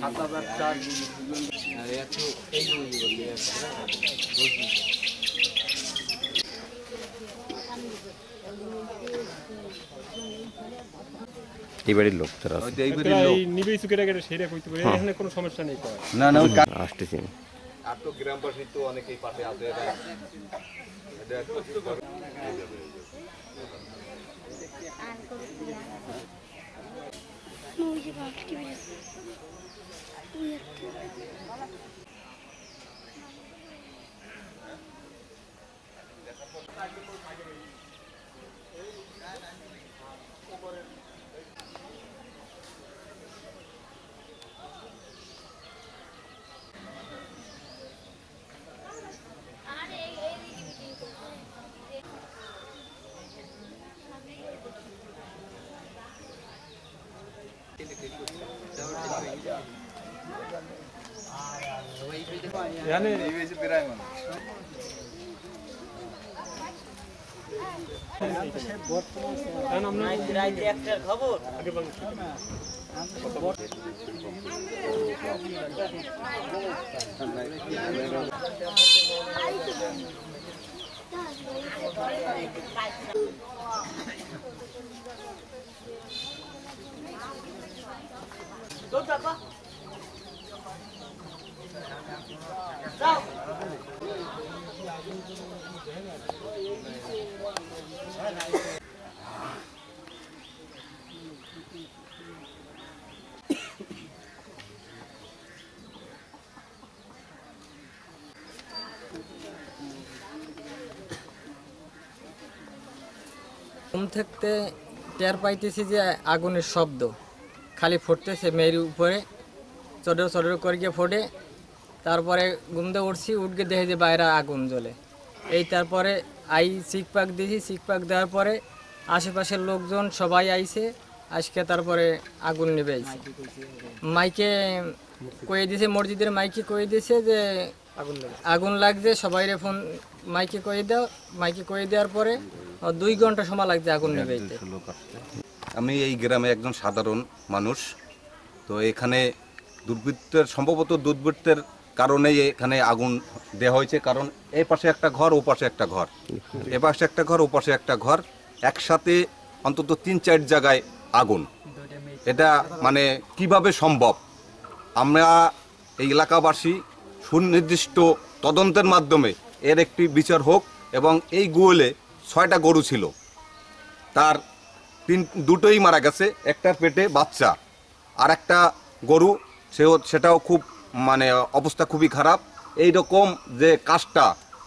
সাত হাজার চার একশো এই রোজ বাড়ির লোক তারা আছে। এই নিবেই চুকের আগে সেটা কইতে পারে এখানে কোনো সমস্যা নেই না না আসতেছি। আর তো গ্রামবাসী তো অনেকেই পাশে আছে এরা Muzi bak gibi. Uyattı. এখানে এখন আমরা ঘুম থাকতে টের পাইতেছি যে আগুনের শব্দ। খালি ফুটতেছে মেয়ের উপরে। চডর চডর করে গিয়ে ফোটে। তারপরে ঘুমতে উঠছি উঠকে দেখে যে বাইরে আগুন জ্বলে। এই তারপরে আই সিক পাক দিয়েছি। সিক পাক দেওয়ার পরে আশেপাশের লোকজন সবাই আইছে। আজকে তারপরে আগুন নেবে। আইছে মাইকে কয়ে দিয়েছে মসজিদের মাইকে কয়ে দিয়েছে যে আগুন আগুন লাগছে সবাই ফোন মাইকে কয়ে দাও। মাইকে কয়ে দেওয়ার পরে দুই ঘণ্টা সময় লাগছে আগুন আমি এই গ্রামে একজন সাধারণ মানুষ। তো এখানে দুর্বৃত্তের সম্ভবত দুর্বৃত্তের কারণেই এখানে আগুন দেওয়া হয়েছে। কারণ এই পাশে একটা ঘর ও পাশে একটা ঘর। এ পাশে একটা ঘর ও পাশে একটা ঘর। একসাথে অন্তত তিন চার জায়গায় আগুন। এটা মানে কীভাবে সম্ভব? আমরা এই এলাকাবাসী সুনির্দিষ্ট তদন্তের মাধ্যমে এর একটি বিচার হোক এবং এই গোয়ালে ছয়টা গরু ছিল। তার তিন দুটোই মারা গেছে একটার পেটে বাচ্চা। আর একটা গরু সেও সেটাও খুব মানে অবস্থা খুবই খারাপ। এই রকম যে কাজটা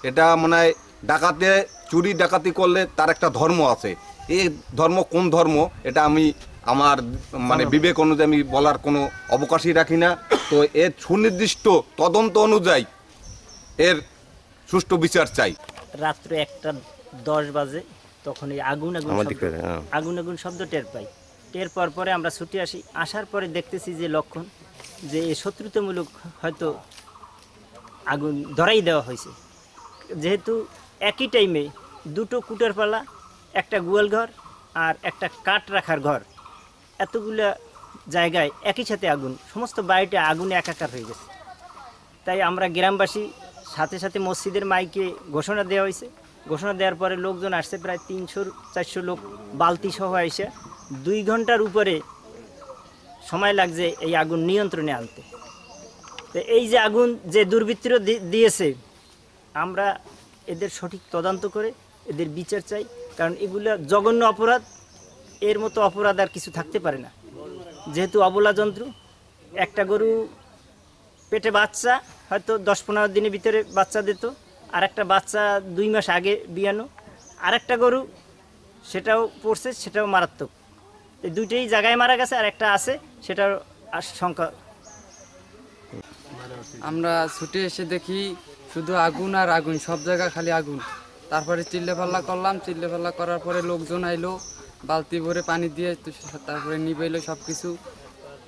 এটা মানে হয় ডাকাতে চুরি ডাকাতি করলে তার একটা ধর্ম আছে। এই ধর্ম কোন ধর্ম এটা আমি আমার মানে বিবেক অনুযায়ী আমি বলার কোনো অবকাশই রাখি না। তো এর সুনির্দিষ্ট তদন্ত অনুযায়ী এর সুষ্ঠু বিচার চাই। রাত্র একটা দশ বাজে তখন এই আগুন আগুন হ্যাঁ। আগুন আগুন শব্দ টের পাই। টের পাওয়ার পরে আমরা ছুটে আসি। আসার পরে দেখতেছি যে লক্ষণ যে শত্রুতামূলক হয়তো আগুন ধরাই দেওয়া হয়েছে। যেহেতু একই টাইমে দুটো কুটার পালা একটা গোয়াল ঘর আর একটা কাঠ রাখার ঘর এতগুলা জায়গায় একই সাথে আগুন সমস্ত বাড়িটা আগুনে একাকার হয়ে গেছে। তাই আমরা গ্রামবাসী সাথে সাথে মসজিদের মাইকে ঘোষণা দেওয়া হয়েছে। ঘোষণা দেওয়ার পরে লোকজন আসছে, প্রায় তিনশো, চারশো লোক বালতি সহ এসে দুই ঘণ্টার উপরে সময় লাগছে এই আগুন নিয়ন্ত্রণে আনতে। তো এই যে আগুন যে দুর্বৃত্তরা দিয়েছে, আমরা এদের সঠিক তদন্ত করে এদের বিচার চাই, কারণ এগুলো জঘন্য অপরাধ, এর মতো অপরাধ আর কিছু থাকতে পারে না। যেহেতু অবলা যন্ত্র, একটা গরু পেটে বাচ্চা, হয়তো দশ পনেরো দিনের ভিতরে বাচ্চা দিত আর একটা বাচ্চা দুই মাস আগে বিয়ানো আর একটা গরু সেটাও পড়ছে সেটাও মারাত্মক। এই দুইটাই জায়গায় মারা গেছে আর একটা আছে সেটার সংখ্যা। আমরা ছুটে এসে দেখি শুধু আগুন আর আগুন সব জায়গা খালি আগুন। তারপরে চিল্লে পাল্লা করলাম চিল্লে পাল্লা করার পরে লোকজন আইলো বালতি ভরে পানি দিয়ে তারপরে নিবাইলো সব কিছু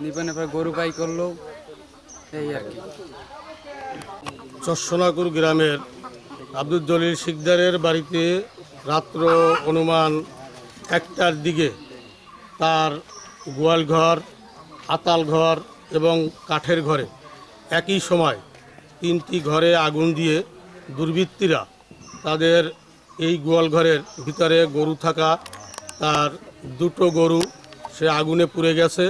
নিবানোর পরে গরু বাই করল এই আর কি। চশনাকুর গ্রামের আব্দুল জলিল শিকদারের বাড়িতে রাত্র অনুমান একটার দিকে তার গোয়াল ঘর আতাল ঘর এবং কাঠের ঘরে একই সময় তিনটি ঘরে আগুন দিয়ে দুর্বৃত্তীরা তাদের এই গোয়াল ঘরের ভিতরে গরু থাকা তার দুটো গরু, সে আগুনে পুড়ে গেছে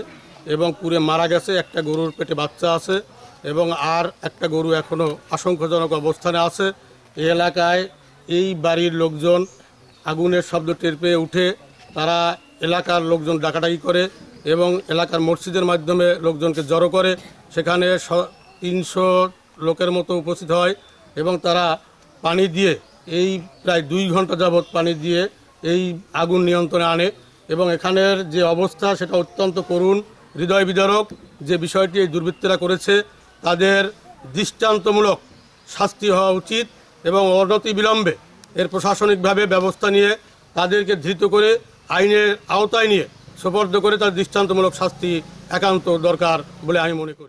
এবং পুড়ে মারা গেছে। একটা গরুর পেটে বাচ্চা আছে এবং আর একটা গরু এখনও আশঙ্কাজনক অবস্থানে আছে। এই এলাকায় এই বাড়ির লোকজন আগুনের শব্দ টের পেয়ে উঠে। তারা এলাকার লোকজন ডাকাডাকি করে এবং এলাকার মসজিদের মাধ্যমে লোকজনকে জড়ো করে। সেখানে তিনশো লোকের মতো উপস্থিত হয় এবং তারা পানি দিয়ে এই প্রায় দুই ঘণ্টা যাবৎ পানি দিয়ে এই আগুন নিয়ন্ত্রণে আনে এবং এখানের যে অবস্থা সেটা অত্যন্ত করুণ, হৃদয় বিদারক। যে বিষয়টি এই দুর্বৃত্তরা করেছে, তাদের দৃষ্টান্তমূলক শাস্তি হওয়া উচিত। এবং অনতি বিলম্বে এর প্রশাসনিকভাবে ব্যবস্থা নিয়ে তাদেরকে ধৃত করে আইনের আওতায় নিয়ে সোপর্দ করে তার দৃষ্টান্তমূলক শাস্তি একান্ত দরকার বলে আমি মনে করি।